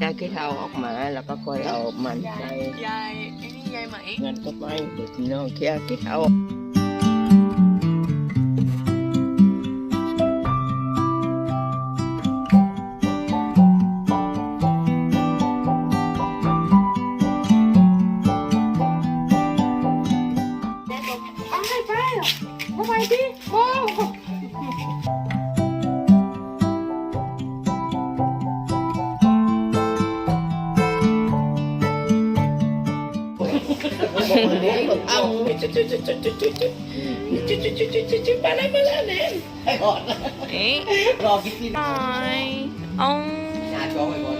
แล้วก็ค่อยเอามันใส่ยายไอ้นี่ยายไหมเงินก็ไม่เด็กน้องเคี้ยวกินเอาเอาจุดจุดจุ ดจุดจุดจุดจุดจุดจุดจุดจุดจุดจุดมาแล้วมาแล้วเนี่ยให้ก่อนเอ๊ะรอกินกินหน่อยอาหาจ้องไปก่อน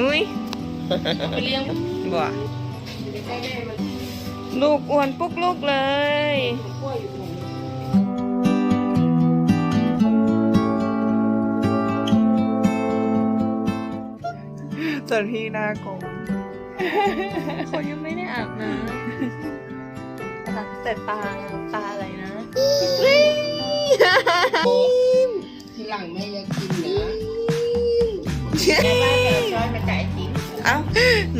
อุ้ยไปเลี้ยงบ่ลูกอ้วนปุ๊กลูกเลยกล้วยอยู่ตรงนี้จนพี่หน้ากง เขายังไม่ได้อาบน้ำแต่แต่ตาตาอะไรนะทีหลังแม่ยังกินนะช้อยมาจ่ายจริงเอ้า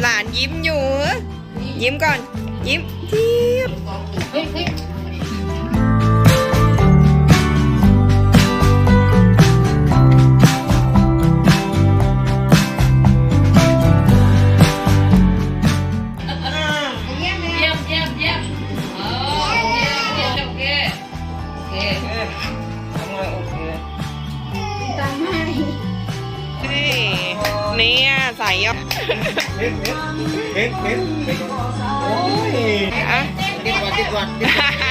หลานยิ้มอยู่ ยิ้มก่อน ยิ้มเทียบ เนี่ยใส่ยอเห็นเห็นเห็นเห็นโอ้ยอะดีกว่าดีกว่าดีกว่า